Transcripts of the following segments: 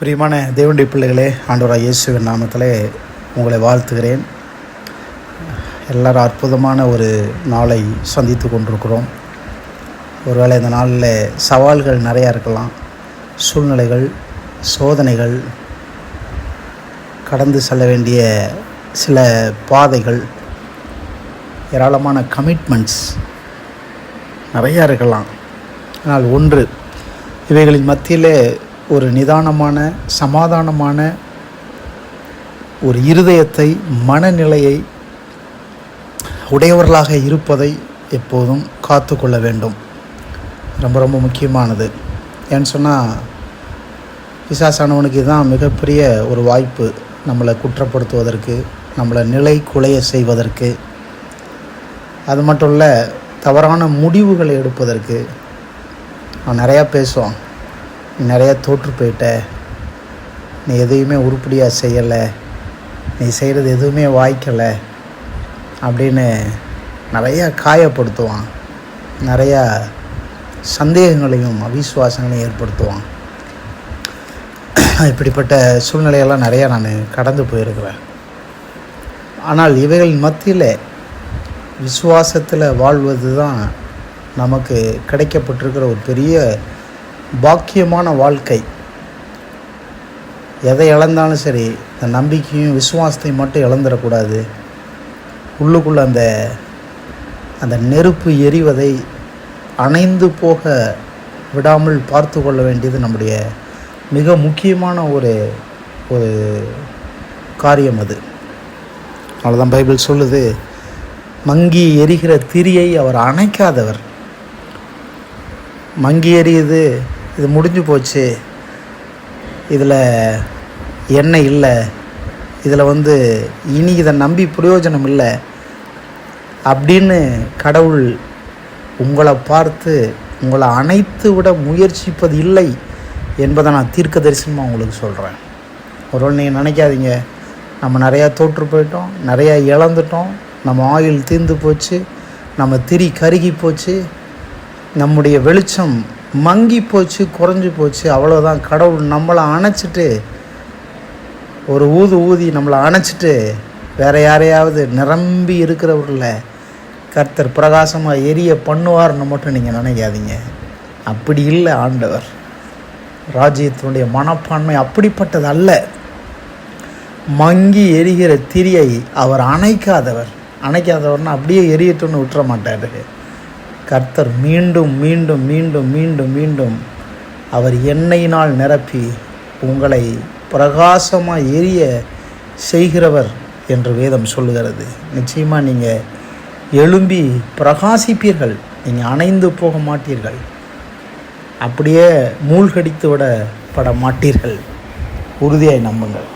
பிரியமான தேவனுடைய பிள்ளைகளே ஆண்டவராக இயேசுவின் நாமத்திலே உங்களை வாழ்த்துகிறேன். எல்லோரும் அற்புதமான ஒரு நாளை சந்தித்து கொண்டிருக்கிறோம். ஒருவேளை இந்த நாளில் சவால்கள் நிறையா இருக்கலாம். சூழ்நிலைகள் சோதனைகள் கடந்து செல்ல வேண்டிய சில பாதைகள் ஏராளமான கமிட்மெண்ட்ஸ் நிறையா இருக்கலாம். ஆனால் ஒன்று இவைகளின் மத்தியில் ஒரு நிதானமான சமாதானமான ஒரு இருதயத்தை மனநிலையை உடையவர்களாக இருப்பதை எப்போதும் காத்து கொள்ள வேண்டும். ரொம்ப ரொம்ப முக்கியமானது. ஏன்னு சொன்னால் பிசாசானவனுக்கு இதுதான் மிகப்பெரிய ஒரு வாய்ப்பு. நம்மளை குற்றப்படுத்துவதற்கு நம்மளை நிலை குலைய செய்வதற்கு. அது மட்டும் இல்லை தவறான முடிவுகளை எடுப்பதற்கு. அவன் நிறையா பேசுவான். நிறையா தோற்று போயிட்ட. நீ எதையுமே உருப்படியாக செய்யலை. நீ செய்கிறது எதுவுமே வாய்க்கலை. அப்படின்னு நிறையா காயப்படுத்துவான். நிறையா சந்தேகங்களையும் அவிசுவாசங்களையும் ஏற்படுத்துவான். இப்படிப்பட்ட சூழ்நிலையெல்லாம் நிறையா நான் கடந்து போயிருக்கிறேன். ஆனால் இவைகளின் மத்தியில் விசுவாசத்தில் வாழ்வது தான் நமக்கு கிடைக்கப்பட்டிருக்கிற ஒரு பெரிய பாக்கியமான வாழ்க்கை. எதை இழந்தாலும் சரி இந்த நம்பிக்கையும் விசுவாசத்தையும் மட்டும் இழந்துடக்கூடாது. உள்ளுக்குள்ளே அந்த அந்த நெருப்பு எரிவதை அணைந்து போக விடாமல் பார்த்து கொள்ள வேண்டியது நம்முடைய மிக முக்கியமான ஒரு ஒரு காரியம் அது. அவ்வளோதான் பைபிள் சொல்லுது மங்கி எரிகிற திரியை அவர் அணைக்காதவர். மங்கி எரியுது இது முடிஞ்சு போச்சு. இதில் எண்ணெய் இல்லை. இதில் வந்து இனி இதை நம்பி பிரயோஜனம் இல்லை. அப்படின்னு கடவுள் உங்களை பார்த்து உங்களை அனைத்து விட முயற்சிப்பது இல்லை என்பதை நான் தீர்க்க தரிசனமாக உங்களுக்கு சொல்கிறேன் ஒரு நீங்கள் நினைக்காதீங்க. நம்ம நிறையா தோற்று போயிட்டோம் நிறையா இழந்துட்டோம். நம்ம ஆயில் தீர்ந்து போச்சு. நம்ம திரி கருகி போச்சு. நம்முடைய வெளிச்சம் மங்கி போச்சு குறைஞ்சி போச்சு அவ்வளோதான் கடவுள் நம்மளை அணைச்சிட்டு ஒரு ஊது ஊதி நம்மளை அணைச்சிட்டு வேறு யாரையாவது நிரம்பி இருக்கிறவர்களை கர்த்தர் பிரகாசமாக எரிய பண்ணுவார்னு மட்டும் நீங்கள் நினைக்காதீங்க. அப்படி இல்லை ஆண்டவர். ராஜ்யத்தினுடைய மனப்பான்மை அப்படிப்பட்டது அல்ல. மங்கி எரிகிற திரியை அவர் அணைக்காதவர். அணைக்காதவர்னா அப்படியே எரியட்டும்னு விட்டுற மாட்டார். கர்த்தர் மீண்டும் மீண்டும் மீண்டும் மீண்டும் மீண்டும் அவர் எண்ணெயினால் நிரப்பி உங்களை பிரகாசமாக எரிய செய்கிறவர் என்று வேதம் சொல்லுகிறது. நிச்சயமாக நீங்கள் எழும்பி பிரகாசிப்பீர்கள். நீங்கள் அணைந்து போக மாட்டீர்கள். அப்படியே மூழ்கடித்து விடப்பட மாட்டீர்கள். உறுதியாய் நம்புங்கள்.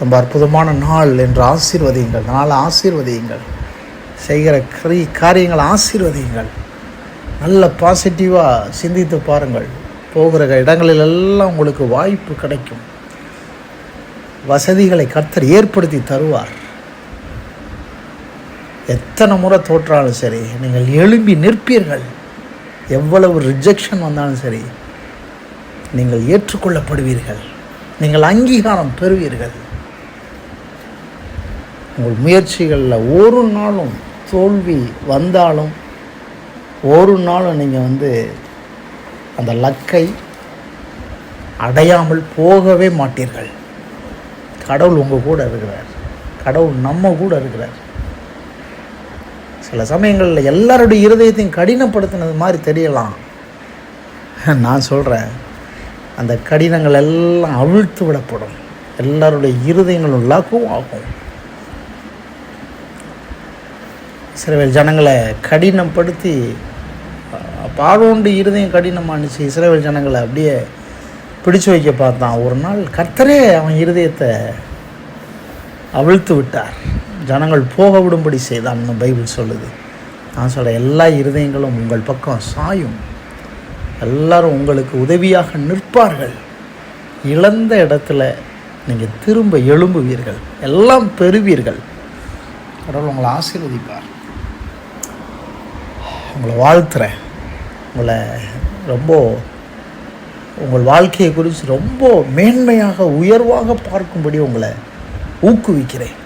ரொம்ப அற்புதமான நாள் என்று ஆசீர்வதியுங்கள். நாள் ஆசீர்வதியுங்கள். செய்கிற கரி காரியங்களை ஆசீர்வதியுங்கள். நல்ல பாசிட்டிவாக சிந்தித்து பாருங்கள். போகிற இடங்களில் எல்லாம் உங்களுக்கு வாய்ப்பு கிடைக்கும். வசதிகளை கர்த்தர் ஏற்படுத்தி தருவார். எத்தனை முறை தோற்றாலும் சரி நீங்கள் எழும்பி நிற்பீர்கள். எவ்வளவு ரிஜெக்ஷன் வந்தாலும் சரி நீங்கள் ஏற்றுக்கொள்ளப்படுவீர்கள். நீங்கள் அங்கீகாரம் பெறுவீர்கள். உங்கள் முயற்சிகளில் ஒரு நாளும் தோல்வி வந்தாலும் ஒரு நாளும் நீங்கள் வந்து அந்த லக்கை அடையாமல் போகவே மாட்டீர்கள். கடவுள் உங்கள் கூட இருக்கிறார். கடவுள் நம்ம கூட இருக்கிறார். சில சமயங்களில் எல்லாருடைய இருதயத்தையும் கடினப்படுத்தினது மாதிரி தெரியலாம். நான் சொல்கிறேன் அந்த கடினங்கள் எல்லாம் அவிழ்த்து விடப்படும். எல்லாருடைய இருதயங்களும் லகும் ஆகும் இஸ்ரேல் ஜனங்களை கடினப்படுத்தி பாடோண்டு இருதயம் கடினமானுச்சு. இஸ்ரேல் ஜனங்களை அப்படியே பிடிச்சு வைக்க பார்த்தான். ஒரு நாள் கர்த்தரே அவன் இருதயத்தை அவிழ்த்து விட்டார். ஜனங்கள் போக விடும்படி செய்தான்னு பைபிள் சொல்லுது. நான் சொல்ல எல்லா இருதயங்களும் உங்கள் பக்கம் சாயும். எல்லாரும் உங்களுக்கு உதவியாக நிற்பார்கள். இழந்த இடத்துல நீங்கள் திரும்ப எழும்புவீர்கள். எல்லாம் பெறுவீர்கள். கடவுள் உங்களை ஆசீர்வதிப்பார். உங்களை வாழ்த்துறேன். உங்களை ரொம்ப உங்கள் வாழ்க்கையை குறித்து ரொம்ப மேன்மையாக உயர்வாக பார்க்கும்படி உங்களை ஊக்குவிக்கிறேன்.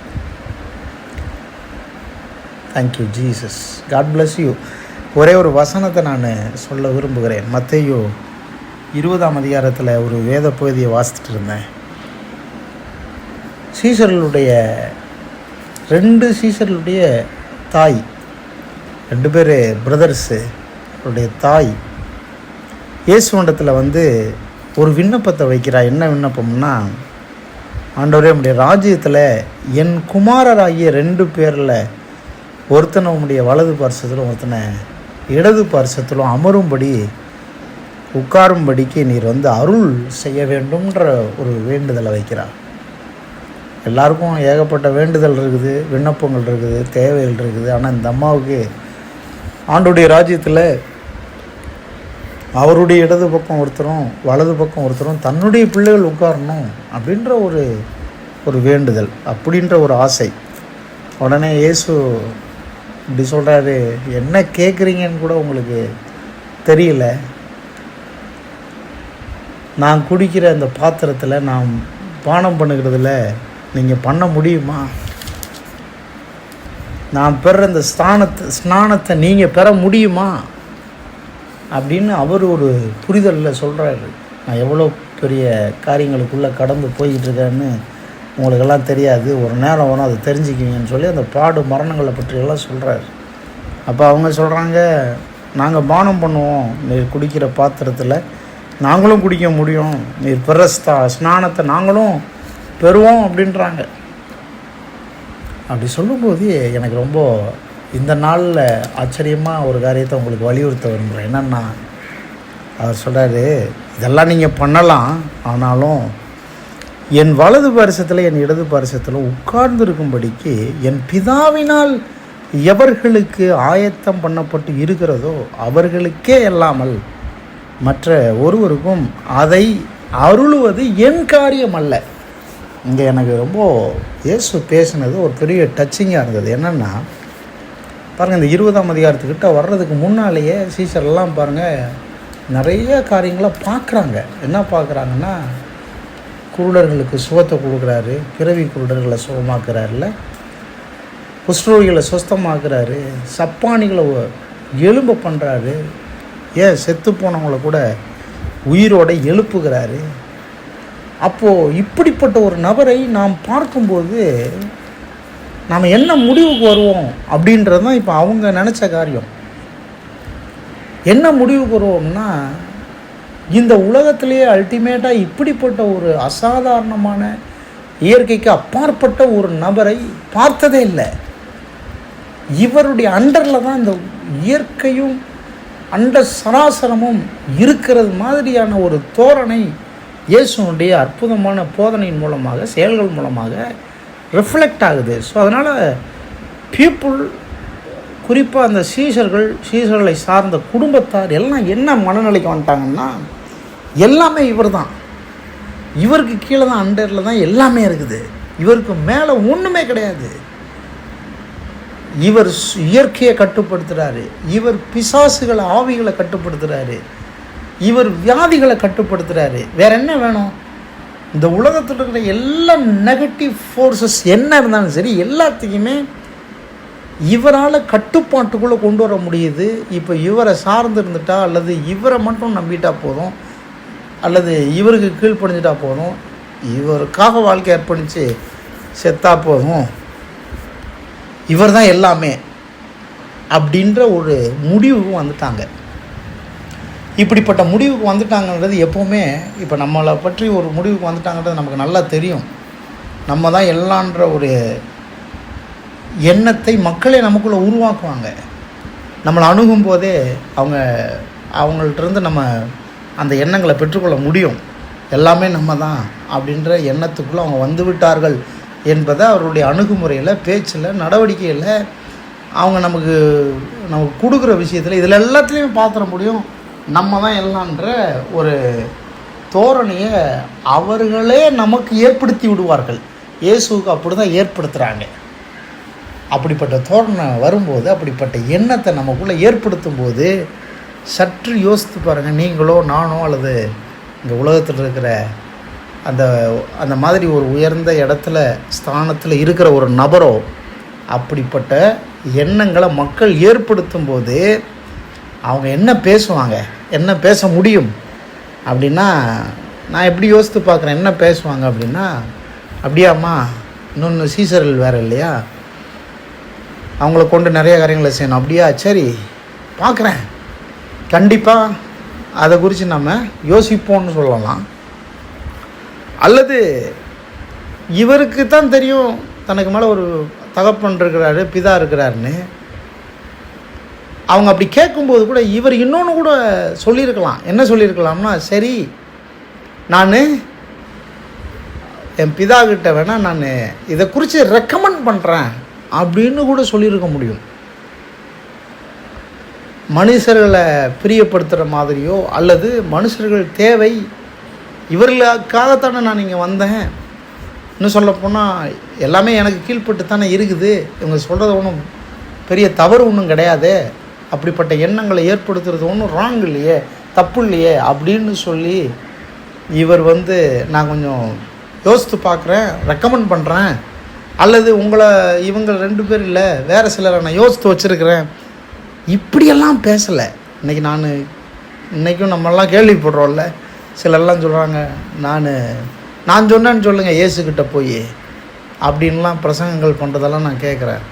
Thank you Jesus God bless you ஒரே ஒரு வசனத்தை நான் சொல்ல விரும்புகிறேன். மத்தேயு இருபதாம் அதிகாரத்தில் ஒரு வேத பகுதியை வாசித்துட்டு இருந்தேன். சீசர்களுடைய ரெண்டு சீசர்களுடைய தாய் ரெண்டு பேர் பிரதர்ஸு அவருடைய தாய். இயேசுவண்டத்தில் வந்து ஒரு விண்ணப்பத்தை வைக்கிறா. என்ன விண்ணப்பம்னா ஆண்டவரே நம்முடைய ராஜ்யத்தில் என் குமாரராகிய ரெண்டு பேரில் ஒருத்தனை உங்களுடைய வலது பார்சத்திலும் ஒருத்தனை இடது பார்சத்திலும் அமரும்படி உட்காரும்படிக்கு நீர் வந்து அருள் செய்ய வேண்டும்ன்ற ஒரு வேண்டுதலை வைக்கிறார். எல்லாருக்கும் ஏகப்பட்ட வேண்டுதல் இருக்குது விண்ணப்பங்கள் இருக்குது தேவைகள் இருக்குது. ஆனால் இந்த அம்மாவுக்கு ஆண்டுடைய ராஜ்யத்தில் அவருடைய இடது பக்கம் ஒருத்தரும் வலது பக்கம் ஒருத்தரும் தன்னுடைய பிள்ளைகள் உட்காரணும் அப்படின்ற ஒரு ஒரு வேண்டுதல் அப்படின்ற ஒரு ஆசை. உடனே இயேசு இப்படி சொல்கிறாரு என்ன கேட்குறீங்கன்னு கூட உங்களுக்கு தெரியல. நான் குடிக்கிற அந்த பாத்திரத்தில் நான் பானம் பண்ணுகிறதுல நீங்கள் பண்ண முடியுமா? நான் பெற இந்த ஸ்தானத்தை ஸ்நானத்தை நீங்கள் பெற முடியுமா? அப்படின்னு அவர் ஒரு புரிதலில் சொல்கிறாரு நான் எவ்வளோ பெரிய காரியங்களுக்குள்ளே கடந்து போய்கிட்டு இருக்கேன்னு உங்களுக்கெல்லாம் தெரியாது. ஒரு நேரம் வரும் அதை தெரிஞ்சுக்கிங்கன்னு சொல்லி அந்த பாடு மரணங்களை பற்றியெல்லாம் சொல்கிறாரு அப்போ அவங்க சொல்கிறாங்க நாங்கள் பானம் பண்ணுவோம். நீர் குடிக்கிற பாத்திரத்தில் நாங்களும் குடிக்க முடியும். நீர் பெற ஸ்தா ஸ்நானத்தை நாங்களும் பெறுவோம் அப்படின்றாங்க. அப்படி சொல்லும்போது எனக்கு ரொம்ப இந்த நாளில் ஆச்சரியமாக ஒரு காரியத்தை உங்களுக்கு வலியுறுத்த விரும்புகிறேன் என்னென்னா அவர் சொல்கிறாரு இதெல்லாம் நீங்கள் பண்ணலாம் ஆனாலும் என் வலது பரிசத்தில் என் இடது பரிசத்தில் உட்கார்ந்திருக்கும்படிக்கு என் பிதாவினால் எவர்களுக்கு ஆயத்தம் பண்ணப்பட்டு இருக்கிறதோ அவர்களுக்கே இல்லாமல் மற்ற ஒருவருக்கும் அதை அருளுவது என் காரியம் அல்ல. இங்கே எனக்கு ரொம்ப இயேசு பேசினது ஒரு பெரிய டச்சிங்காக இருந்தது. என்னென்னா பாருங்கள் இந்த இருபதாம் அதிகாரத்துக்கிட்ட வர்றதுக்கு முன்னாலேயே சீசர்லாம் பாருங்கள் நிறைய காரியங்களை பார்க்குறாங்க. என்ன பார்க்குறாங்கன்னா குருடர்களுக்கு சுகத்தை கொடுக்குறாரு பிறவி குருடர்களை சுகமாக்குறாருல குஷ்ரோகிகளை சுஸ்தமாக்குறாரு சப்பானிகளை எலும்பு பண்ணுறாரு ஏன் செத்து போனவங்கள கூட உயிரோட எழுப்புகிறாரு. அப்போது இப்படிப்பட்ட ஒரு நபரை நாம் பார்க்கும்போது நாம் என்ன முடிவுக்கு வருவோம் அப்படின்றது தான் இப்போ அவங்க நினச்ச காரியம். என்ன முடிவுக்கு வருவோம்னா இந்த உலகத்திலேயே அல்டிமேட்டாக இப்படிப்பட்ட ஒரு அசாதாரணமான இயற்கைக்கு அப்பாற்பட்ட ஒரு நபரை பார்த்ததே இல்லை. இவருடைய அண்டரில் தான் இந்த இயற்கையும் அண்ட சராசரமும் இருக்கிறது மாதிரியான ஒரு தோரணை இயேசுனுடைய அற்புதமான போதனையின் மூலமாக செயல்கள் மூலமாக ரிஃப்ளெக்ட் ஆகுது. ஸோ அதனால் பீப்புள் குறிப்பாக அந்த சீசர்கள் சீசர்களை சார்ந்த குடும்பத்தார் எல்லாம் என்ன மனநிலைக்கு வந்துட்டாங்கன்னா எல்லாமே இவர் தான் இவருக்கு கீழே தான் அண்டரில் தான் எல்லாமே இருக்குது. இவருக்கு மேலே ஒன்றுமே கிடையாது. இவர் சு- இயற்கையை கட்டுப்படுத்துகிறாரு இவர் பிசாசுகளை ஆவிகளை கட்டுப்படுத்துகிறாரு இவர் வியாதிகளை கட்டுப்படுத்துகிறாரு வேற என்ன வேணும்? இந்த உலகத்தில் இருக்கிற எல்லா நெகட்டிவ் ஃபோர்ஸஸ் என்ன இருந்தாலும் சரி எல்லாத்தையுமே இவரால் கட்டுப்பாட்டுக்குள்ளே கொண்டு வர முடியுது. இப்போ இவரை சார்ந்து இருந்துட்டா அல்லது இவரை மட்டும் நம்பிட்டா போதும் அல்லது இவருக்கு கீழ்ப்படிஞ்சிட்டா போதும் இவருக்காக வாழ்க்கை அர்ப்பணித்து செத்தா போதும். இவர் தான் எல்லாமே அப்படின்ற ஒரு முடிவும் வந்துட்டாங்க. இப்படிப்பட்ட முடிவுக்கு வந்துட்டாங்கன்றது எப்போவுமே இப்போ நம்மளை பற்றி ஒரு முடிவுக்கு வந்துட்டாங்கன்றது நமக்கு நல்லா தெரியும். நம்ம தான் எல்லான்ற ஒரு எண்ணத்தை மக்களே நமக்குள்ளே உருவாக்குவாங்க. நம்மளை அணுகும் போதே அவங்க அவங்கள்ட்ட நம்ம அந்த எண்ணங்களை பெற்றுக்கொள்ள முடியும். எல்லாமே நம்ம தான் அப்படின்ற எண்ணத்துக்குள்ளே அவங்க வந்து விட்டார்கள் என்பதை அவருடைய அணுகுமுறையில் பேச்சில் நடவடிக்கையில் அவங்க நமக்கு நமக்கு கொடுக்குற விஷயத்தில் இதில் எல்லாத்துலேயுமே பார்த்துட முடியும். நம்ம தான் எல்லான்ற ஒரு தோரணையை அவர்களே நமக்கு ஏற்படுத்தி விடுவார்கள். இயேசுவுக்கு அப்படி தான் ஏற்படுத்துகிறாங்க அப்படிப்பட்ட தோரணை வரும்போது அப்படிப்பட்ட எண்ணத்தை நமக்குள்ளே ஏற்படுத்தும் போது சற்று யோசித்து பாருங்கள் நீங்களோ நானோ அல்லது இந்த உலகத்தில் இருக்கிற அந்த அந்த மாதிரி ஒரு உயர்ந்த இடத்துல ஸ்தானத்தில் இருக்கிற ஒரு நபரோ அப்படிப்பட்ட எண்ணங்களை மக்கள் ஏற்படுத்தும் போது அவங்க என்ன பேசுவாங்க? என்ன பேச முடியும்? அப்படின்னா நான் எப்படி யோசித்து பார்க்குறேன் என்ன பேசுவாங்க அப்படின்னா அப்படியாம்மா இன்னொன்று சீசர்கள் வேறு இல்லையா? அவங்கள கொண்டு நிறைய காரியங்களை செய்யணும். அப்படியா? சரி பார்க்குறேன். கண்டிப்பாக அதை குறித்து நம்ம யோசிப்போம்னு சொல்லலாம். அல்லது இவருக்கு தான் தெரியும் தனக்கு மேலே ஒரு தகப்பன் இருக்கிறாரு பிதா இருக்கிறாருன்னு. அவங்க அப்படி கேட்கும்போது கூட இவர் இன்னொன்று கூட சொல்லியிருக்கலாம். என்ன சொல்லியிருக்கலாம்னா சரி நான் என் பிதா கிட்ட வேணால் நான் இதை குறித்து ரெக்கமெண்ட் பண்ணுறேன் அப்படின்னு கூட சொல்லியிருக்க முடியும். மனுஷர்களை பிரியப்படுத்துகிற மாதிரியோ அல்லது மனுஷர்கள் தேவை இவர்களுக்காகத்தானே நான் இங்கே வந்தேன். இன்னும் சொல்லப்போனால் எல்லாமே எனக்கு கீழ்ப்பட்டு தானே இருக்குது. இவங்க சொல்கிறது ஒன்றும் பெரிய தவறு ஒன்றும் கிடையாது. அப்படிப்பட்ட எண்ணங்களை ஏற்படுத்துறது ஒன்றும் ராங் இல்லையே தப்பு இல்லையே அப்படின்னு சொல்லி இவர் வந்து நான் கொஞ்சம் யோசித்து பார்க்குறேன் ரெக்கமெண்ட் பண்ணுறேன் அல்லது உங்களை இவங்க ரெண்டு பேர் இல்லை வேறு சிலரை நான் யோசித்து வச்சுருக்கிறேன். இப்படியெல்லாம் பேசலை. இன்றைக்கி நான் இன்றைக்கும் நம்மெல்லாம் கேள்விப்படுறோம்ல. சிலர்லாம் சொல்கிறாங்க நான் நான் சொன்னேன்னு சொல்லுங்கள் ஏசுக்கிட்ட போய். அப்படின்லாம் பிரசங்கங்கள் பண்ணுறதெல்லாம் நான் கேட்குறேன்.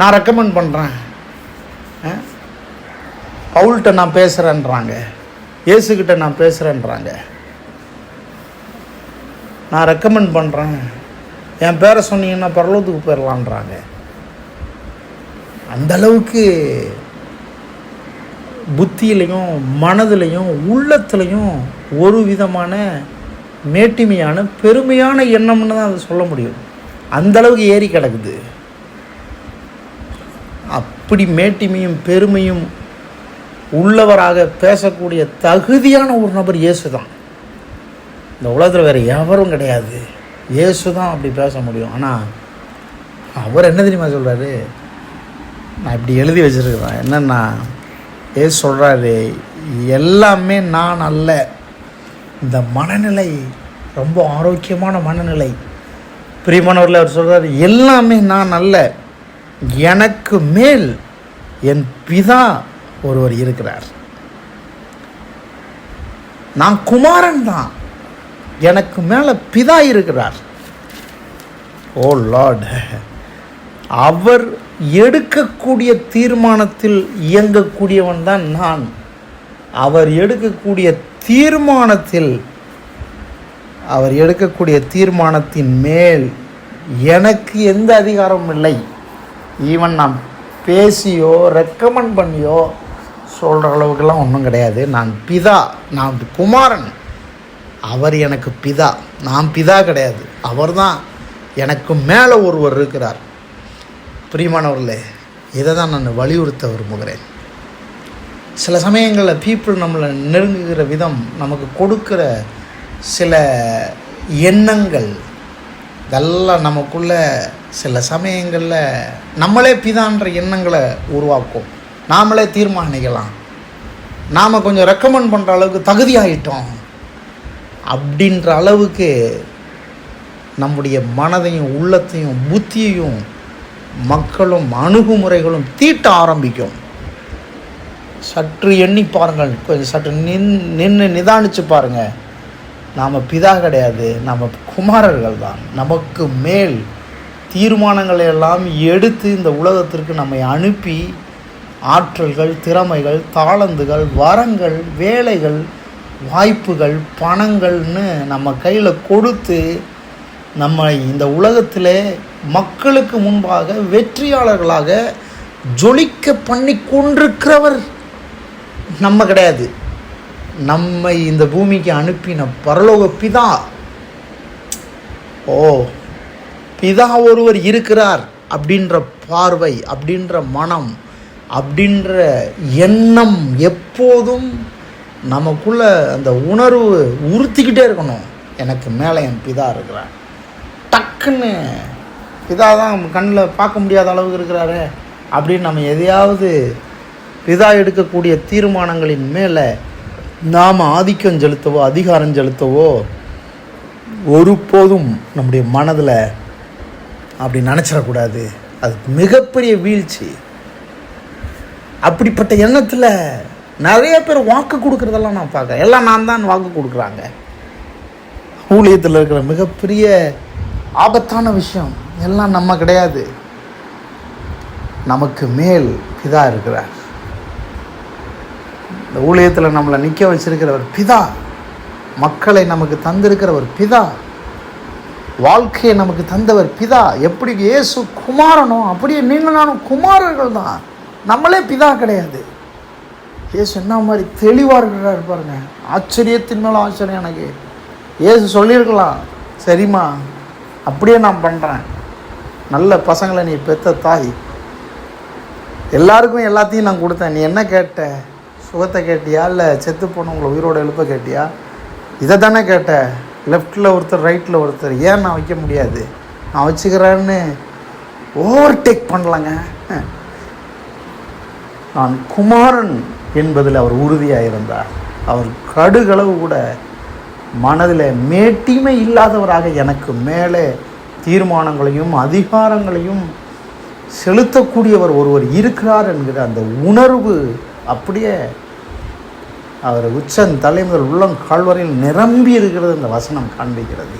நான் ரெக்கமெண்ட் பண்ணுறேன் பவுல்கிட்ட நான் பேசுகிறேன்றாங்க இயேசுக்கிட்ட நான் பேசுகிறேன்றாங்க நான் ரெக்கமெண்ட் பண்ணுறேன் என் பேரை சொன்னீங்கன்னா பரலோகத்துக்கு போயிடலான்றாங்க அந்த அளவுக்கு புத்தியிலையும் மனதிலையும் உள்ளத்துலையும் ஒரு விதமான மேட்டிமையான பெருமையான எண்ணம்னு தான் அதை சொல்ல முடியும். அந்தளவுக்கு ஏறி கிடக்குது. அப்படி மேட்டிமையும் பெருமையும் உள்ளவராக பேசக்கூடிய தகுதியான ஒரு நபர் இயேசு தான் இந்த உலகத்தில் வேறு எவரும் கிடையாது. இயேசு தான் அப்படி பேச முடியும். ஆனால் அவர் என்ன தெரியுமா சொல்கிறாரு நான் இப்படி எழுதி வச்சுருக்கிறேன். என்னென்னா ஏசு சொல்கிறாரு எல்லாமே நான் அல்ல. இந்த மனநிலை ரொம்ப ஆரோக்கியமான மனநிலை. பிரியமானவரில் அவர் சொல்கிறார் எல்லாமே நான் அல்ல. எனக்கு மேல் என் பிதா ஒருவர் இருக்கிறார். நான் குமாரன் தான். எனக்கு மேலே பிதா இருக்கிறார். ஓ லார்ட் அவர் எடுக்கக்கூடிய தீர்மானத்தில் இயங்கக்கூடியவன் தான் நான். அவர் எடுக்கக்கூடிய தீர்மானத்தில் அவர் எடுக்கக்கூடிய தீர்மானத்தின் மேல் எனக்கு எந்த அதிகாரமும் இல்லை. ஈவன் நான் பேசியோ ரெக்கமெண்ட் பண்ணியோ சொல்கிற அளவுக்கெல்லாம் ஒன்றும் கிடையாது. நான் பிதா நான் குமாரன். அவர் எனக்கு பிதா. நான் பிதா கிடையாது. அவர் தான் எனக்கு மேலே ஒருவர் இருக்கிறார். பிரியமானவர்களே இதை தான் நான் வலியுறுத்த விரும்புகிறேன். சில சமயங்களில் பீப்புள் நம்மளை நெருங்குகிற விதம் நமக்கு கொடுக்குற சில எண்ணங்கள் இதெல்லாம் நமக்குள்ள சில சமயங்களில் நம்மளே பிதான்ற எண்ணங்களை உருவாக்கும். நாமளே தீர்மானிக்கலாம். நாம் கொஞ்சம் ரெக்கமெண்ட் பண்ணுற அளவுக்கு தகுதியாகிட்டோம் அப்படின்ற அளவுக்கு நம்முடைய மனதையும் உள்ளத்தையும் புத்தியையும் மக்களும் அணுகுமுறைகளும் தீட்ட ஆரம்பிக்கும். சற்று எண்ணி பாருங்கள். கொஞ்சம் சற்று நின் நின்று நிதானித்து பாருங்கள் நாம் பிதா கிடையாது. நம்ம குமாரர்கள் தான். நமக்கு மேல் தீர்மானங்களை எல்லாம் எடுத்து இந்த உலகத்திற்கு நம்மை அனுப்பி ஆற்றல்கள் திறமைகள் தாளந்துகள் வரங்கள் வேலைகள் வாய்ப்புகள் பணங்கள்னு நம்ம கையில் கொடுத்து நம்ம இந்த உலகத்தில் மக்களுக்கு முன்பாக வெற்றியாளர்களாக ஜொலிக்க பண்ணி கொண்டிருக்கிறவர் நம்ம கிடையாது. நம்மை இந்த பூமிக்கு அனுப்பின பரலோக பிதா. ஓ பிதா ஒருவர் இருக்கிறார் அப்படின்ற பார்வை அப்படின்ற மனம் அப்படின்ற எண்ணம் எப்போதும் நமக்குள்ள அந்த உணர்வு உறுத்திக்கிட்டே இருக்கணும். எனக்கு மேலே என் பிதா இருக்கிறார். டக்குன்னு பிதா தான் கண்ணில் பார்க்க முடியாத அளவுக்கு இருக்கிறாரு அப்படின்னு நம்ம எதையாவது பிதா எடுக்கக்கூடிய தீர்மானங்களின் மேலே நாம் ஆதிக்கம் செலுத்தவோ அதிகாரம் செலுத்தவோ ஒருபோதும் நம்முடைய மனதில் அப்படி நினச்சிடக்கூடாது. அது மிகப்பெரிய வீழ்ச்சி. அப்படிப்பட்ட எண்ணத்தில் நிறைய பேர் வாக்கு கொடுக்குறதெல்லாம் நான் பார்க்குறேன். எல்லாம் நான் தான் வாக்கு கொடுக்குறாங்க. ஊழியத்தில் இருக்கிற மிகப்பெரிய ஆபத்தான விஷயம் எல்லாம் நம்ம கிடையாது. நமக்கு மேல் பிதா இருக்கிறார். இந்த ஊழியத்தில் நம்மளை நிற்க வச்சிருக்கிறவர் பிதா. மக்களை நமக்கு தந்திருக்கிறவர் பிதா. வாழ்க்கையை நமக்கு தந்தவர் பிதா. எப்படி இயேசு குமாரனோ அப்படியே நீங்கள் நானும் குமாரர்கள் தான் நம்மளே பிதா கிடையாது. ஏசு என்ன மாதிரி தெளிவாக இருக்கிறார் பாருங்க. ஆச்சரியத்தின் மேலே ஆச்சரியம் எனக்கு. ஏசு சொல்லியிருக்கலாம் சரிம்மா அப்படியே நான் பண்ணுறேன் நல்ல பசங்களை நீ பெத்த தாய். எல்லாருக்கும் எல்லாத்தையும் நான் கொடுத்தேன். நீ என்ன கேட்ட? சுகத்தை கேட்டியா? இல்லை செத்து போனவங்களை உயிரோட எழுப்ப கேட்டியா? இதை தானே கேட்ட. லெஃப்டில் ஒருத்தர் ரைட்டில் ஒருத்தர். ஏன் நான் வைக்க முடியாது? நான் வச்சுக்கிறேன்னு ஓவர்டேக் பண்ணலங்க. நான் குமாரன் என்பதில் அவர் உறுதியாக இருந்தார் அவர் கடுகளவு கூட மனதில் மேட்டிமை இல்லாதவராக எனக்கு மேலே தீர்மானங்களையும் அதிகாரங்களையும் செலுத்தக்கூடியவர் ஒருவர் இருக்கிறார் என்கிற அந்த உணர்வு அப்படியே அவர் உச்சன் தலைமுதல் உள்ளம் கால்வரையில் நிரம்பி இருக்கிறது இந்த வசனம் காண்பிக்கிறது.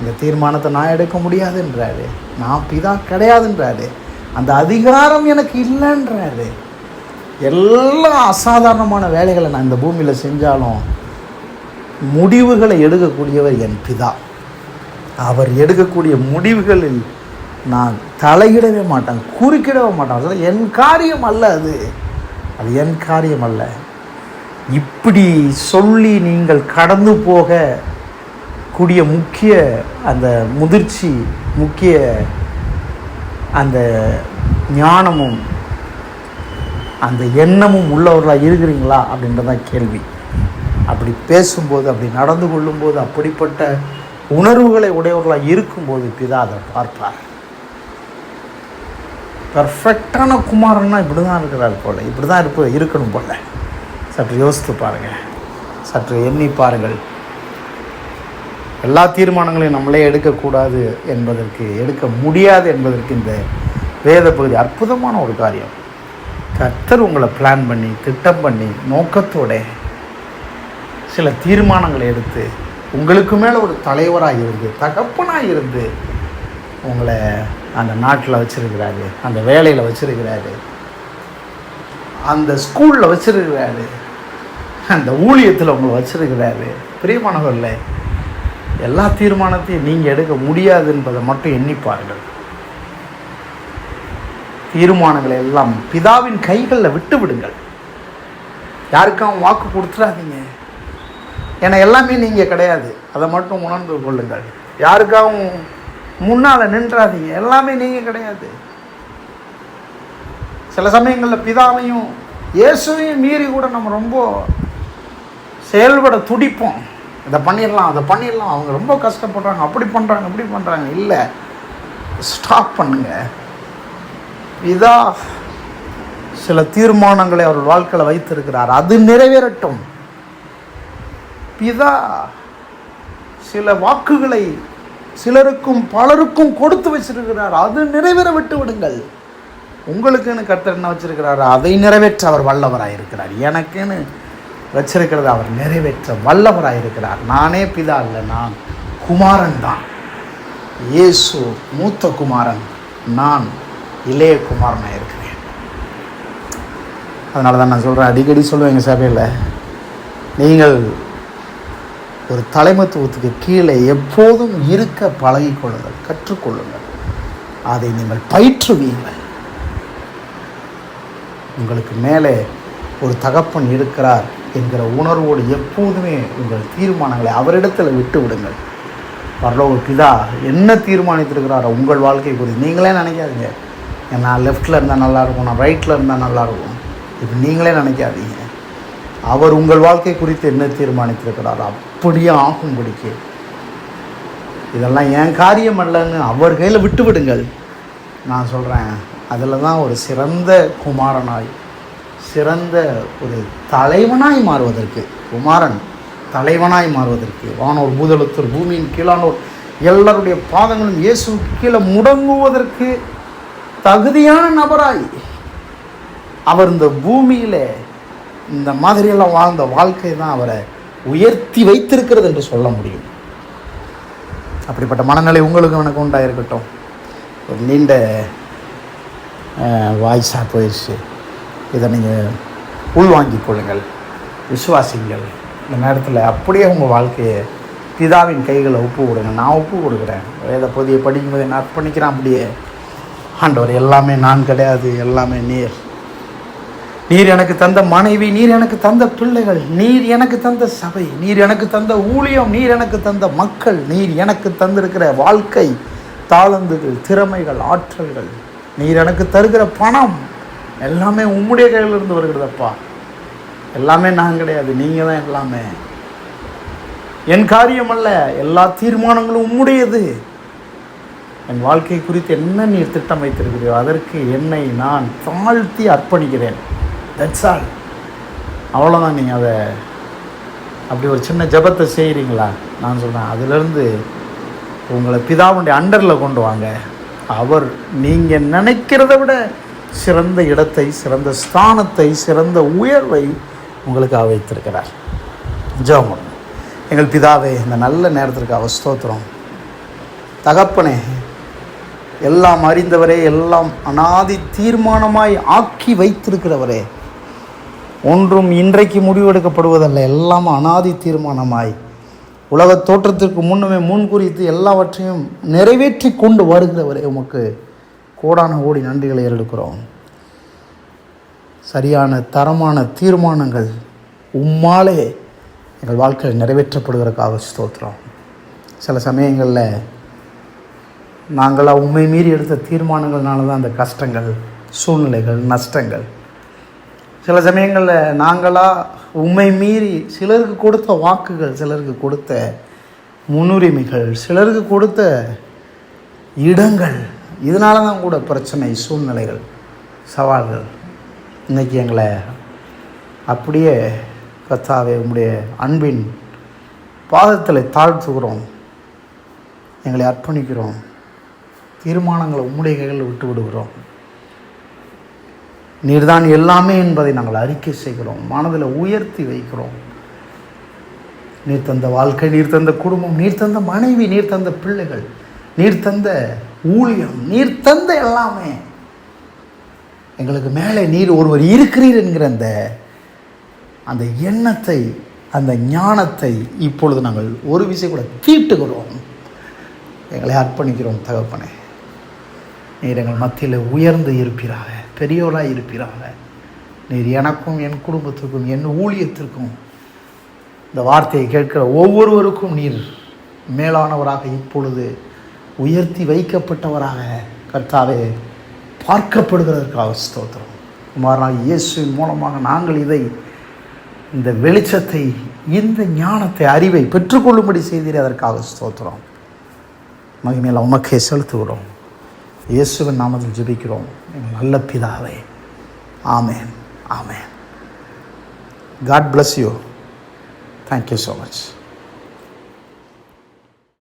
இந்த தீர்மானத்தை நான் எடுக்க முடியாதுன்றாரு. நான் பிதா கிடையாதுன்றாரு. அந்த அதிகாரம் எனக்கு இல்லைன்றாரு. எல்லா அசாதாரணமான வேலைகளை நான் இந்த பூமியில் செஞ்சாலும் முடிவுகளை எடுக்கக்கூடியவர் என் பிதா. அவர் எடுக்கக்கூடிய முடிவுகளில் நான் தலையிடவே மாட்டேன் குறுக்கிடவே மாட்டேன். என் காரியம் அல்ல அது. அது என் காரியம் அல்ல. இப்படி சொல்லி நீங்கள் கடந்து போக கூடிய முக்கிய அந்த முதிர்ச்சி முக்கிய அந்த ஞானமும் அந்த எண்ணமும் உள்ளவர்களாக இருக்கிறீங்களா அப்படின்றதான் கேள்வி. அப்படி பேசும்போது அப்படி நடந்து கொள்ளும்போது அப்படிப்பட்ட உணர்வுகளை உடையவர்களாக இருக்கும்போது பிதா அதை பார்ப்பார். பர்ஃபெக்டான குமாரன்னா இப்படி தான் இருக்கிறார் போல் இப்படி தான் இருப்ப இருக்கணும் போல். சற்று யோசித்து பாருங்கள் சற்று எண்ணி பாருங்கள். எல்லா தீர்மானங்களையும் நம்மளே எடுக்கக்கூடாது என்பதற்கு எடுக்க முடியாது என்பதற்கு இந்த வேத பகுதி அற்புதமான ஒரு காரியம். கர்த்தர் உங்களை பிளான் பண்ணி திட்டம் பண்ணி நோக்கத்தோட சில தீர்மானங்களை எடுத்து உங்களுக்கு மேலே ஒரு தலைவராக இருந்து தகப்பனாக இருந்து உங்களை அந்த நாட்டில் வச்சுருக்கிறாரு அந்த வேலையில் வச்சுருக்கிறாரு அந்த ஸ்கூலில் வச்சுருக்கிறாரு அந்த ஊழியத்தில் உங்களை வச்சுருக்கிறாரு. பிரியமானவர்கள எல்லா தீர்மானத்தையும் நீங்கள் எடுக்க முடியாது என்பதை மட்டும் எண்ணிப்பார்கள் தீர்மானங்களை எல்லாம் பிதாவின் கைகளில் விட்டு விடுங்கள். யாருக்காகவும் வாக்கு கொடுத்துடாதீங்க. ஏன்னா எல்லாமே நீங்கள் கிடையாது. அதை மட்டும் உணர்ந்து கொள்ளுங்கள். யாருக்காகவும் முன்னால் நின்றாதீங்க. எல்லாமே நீங்கள் கிடையாது. சில சமயங்களில் பிதாவையும் இயேசுவையும் மீறி கூட நம்ம ரொம்ப செயல்பட துடிப்போம். இதை பண்ணிடலாம் அதை பண்ணிடலாம். அவங்க ரொம்ப கஷ்டப்படுறாங்க. அப்படி பண்ணுறாங்க இப்படி பண்ணுறாங்க இல்லை ஸ்டாப் பண்ணுங்கள் பிதா சில தீர்மானங்களை அவர் வாழ்க்கையில் வைத்திருக்கிறார். அது நிறைவேறட்டும். பிதா சில வாக்குகளை சிலருக்கும் பலருக்கும் கொடுத்து வச்சிருக்கிறார். அது நிறைவேற விட்டு விடுங்கள். உங்களுக்குன்னு கர்த்தர் என்ன வச்சிருக்கிறார்? அதை நிறைவேற்ற அவர் வல்லவராக இருக்கிறார். எனக்குன்னு வச்சிருக்கிறத அவர் நிறைவேற்ற வல்லவராக இருக்கிறார். நானே பிதா இல்லை நான் குமாரன் தான். இயேசு மூத்த குமாரன். நான் இளையகுமார் நான் இருக்கிறேன். அதனால தான் நான் சொல்கிறேன் அடிக்கடி சொல்லுவேன் எங்கள் சபையில் நீங்கள் ஒரு தலைமத்துவத்துக்கு கீழே எப்போதும் இருக்க பழகிக்கொள்ளுங்கள் கற்றுக்கொள்ளுங்கள். அதை நீங்கள் பயிற்றுவீங்கள் உங்களுக்கு மேலே ஒரு தகப்பன் இருக்கிறார் என்கிற உணர்வோடு எப்போதுமே உங்கள் தீர்மானங்களை அவரிடத்தில் விட்டு விடுங்கள் பரலோக பிதா என்ன தீர்மானித்திருக்கிறாரோ உங்கள் வாழ்க்கை குறித்து நீங்களே நினைக்காதீங்க. நான் லெஃப்டில் இருந்தால் நல்லாயிருக்கும் நான் ரைட்டில் இருந்தால் நல்லாயிருக்கும். இப்போ நீங்களே நினைக்காதீங்க. அவர் உங்கள் வாழ்க்கை குறித்து என்ன தீர்மானித்திருக்கிறார் அப்படியே ஆகும்படிக்கு இதெல்லாம் என் காரியம் அல்லன்னு அவர் கையில் விட்டு விடுங்கள். நான் சொல்கிறேன் அதில் தான் ஒரு சிறந்த குமாரனாய் சிறந்த ஒரு தலைவனாய் மாறுவதற்கு குமாரன் தலைவனாய் மாறுவதற்கு வானோர் பூதளத்தோர் பூமியின் கீழானோர் எல்லாருடைய பாதங்களும் இயேசு கீழே முடங்குவதற்கு தகுதியான நபராய் அவர் இந்த பூமியில் இந்த மாதிரியெல்லாம் வாழ்ந்த வாழ்க்கை தான் அவரை உயர்த்தி வைத்திருக்கிறது என்று சொல்ல முடியும். அப்படிப்பட்ட மனநிலை உங்களுக்கு எனக்கு உண்டாயிருக்கட்டும். ஒரு நீண்ட வாய்ஸாக போயிடுச்சு இதை நீங்கள் உள்வாங்கிக் கொள்ளுங்கள். விசுவாசிங்கள் இந்த நேரத்தில் அப்படியே உங்கள் வாழ்க்கையை பிதாவின் கைகளை ஒப்பு கொடுங்க. நான் ஒப்பு கொடுக்குறேன். வேத பொதியை படிக்கும்போது நான் அர்ப்பணிக்கிறேன் அப்படியே. ஆண்டவர் எல்லாமே நான் கிடையாது எல்லாமே நீர். நீர் எனக்கு தந்த மனைவி நீர் எனக்கு தந்த பிள்ளைகள் நீர் எனக்கு தந்த சபை நீர் எனக்கு தந்த ஊழியம் நீர் எனக்கு தந்த மக்கள் நீர் எனக்கு தந்திருக்கிற வாழ்க்கை தாளந்துகள் திறமைகள் ஆற்றல்கள் நீர் எனக்கு தருகிற பணம் எல்லாமே உம்முடைய கையிலிருந்து வருகிறதப்பா. எல்லாமே நான் கிடையாது நீங்கள் தான் எல்லாமே. என் காரியம் அல்ல எல்லா தீர்மானங்களும் உம்முடையது. என் வாழ்க்கை குறித்து என்ன நீர் திட்டம் வைத்திருக்கிறீர்கள் அதற்கு என்னை நான் தாழ்த்தி அர்ப்பணிக்கிறேன். தட்ஸ் ஆல் அவ்வளோதான் நீங்கள் அதை அப்படி ஒரு சின்ன ஜபத்தை செய்கிறீங்களா நான் சொல்கிறேன் அதிலிருந்து உங்களை பிதாவுடைய அண்டரில் கொண்டு வாங்க. அவர் நீங்கள் நினைக்கிறத விட சிறந்த இடத்தை சிறந்த ஸ்தானத்தை சிறந்த உயர்வை உங்களுக்காக வைத்திருக்கிறார் ஜெபம் எங்கள் பிதாவே இந்த நல்ல நேரத்திற்கு அவஸ்தோத்திரம் தகப்பனே எல்லாம் அறிந்தவரே எல்லாம் அனாதி தீர்மானமாய் ஆக்கி வைத்திருக்கிறவரே. ஒன்றும் இன்றைக்கு முடிவெடுக்கப்படுவதல்ல எல்லாம் அனாதி தீர்மானமாய். உலக தோற்றத்திற்கு முன்னுமே முன் குறித்து எல்லாவற்றையும் நிறைவேற்றி கொண்டு வருகிறவரே உமக்கு. கோடான கோடி நன்றிகளை எடுக்கிறோம் சரியான தரமான தீர்மானங்கள் உம்மாலே எங்கள் வாழ்க்கையில் நிறைவேற்றப்படுவதற்காக ஸ்தோத்திரம். சில சமயங்களில் நாங்களாக உண்மை மீறி எடுத்த தீர்மானங்கள்னால தான் அந்த கஷ்டங்கள் சூழ்நிலைகள் நஷ்டங்கள். சில சமயங்களில் நாங்களாக உண்மை மீறி சிலருக்கு கொடுத்த வாக்குகள் சிலருக்கு கொடுத்த முன்னுரிமைகள் சிலருக்கு கொடுத்த இடங்கள் இதனால தான் கூட பிரச்சனை சூழ்நிலைகள் சவால்கள். இன்றைக்கி எங்களை அப்படியே கத்தாவே உங்களுடைய அன்பின் பாதத்தில் தாழ்த்துகிறோம். எங்களை அர்ப்பணிக்கிறோம். தீர்மானங்களை உம்முடைய கைகளில் விட்டு விடுகிறோம். நீர்தான் எல்லாமே என்பதை நாங்கள் அறிக்கை செய்கிறோம். மனதில் உயர்த்தி வைக்கிறோம். நீர் தந்த வாழ்க்கை நீர் தந்த குடும்பம் நீர் தந்த மனைவி நீர் தந்த பிள்ளைகள் நீர் தந்த ஊழியம் நீர் தந்த எல்லாமே. எங்களுக்கு மேலே நீர் ஒருவர் இருக்கிறீர் என்கிற அந்த அந்த எண்ணத்தை அந்த ஞானத்தை இப்பொழுது நாங்கள் ஒரு விஷயம் கூட தீட்டுகிறோம். எங்களை அர்ப்பணிக்கிறோம் தகப்பனே. நீர் எங்கள் மத்தியில் உயர்ந்து இருப்பீராக பெரியோராக இருப்பீராக நீர் எனக்கும் என் குடும்பத்திற்கும் என் ஊழியத்திற்கும் இந்த வார்த்தையை கேட்கிற ஒவ்வொருவருக்கும் நீர் மேலானவராக இப்பொழுது உயர்த்தி வைக்கப்பட்டவராக கர்த்தாவே பார்க்கப்படுகிறதற்காக ஸ்தோத்திரம். குமாரனாக இயேசுவின் மூலமாக நாங்கள் இதை இந்த வெளிச்சத்தை இந்த ஞானத்தை அறிவை பெற்றுக்கொள்ளும்படி செய்தீர் அதற்காக ஸ்தோத்திரம். மகிமையில் உமக்கே செலுத்துகிறோம். இயேசுவின் நாமத்தில் ஜெபிக்கிறோம். எங்கள் நல்ல பிதாவே. ஆமேன். ஆமேன். God bless you thank you so much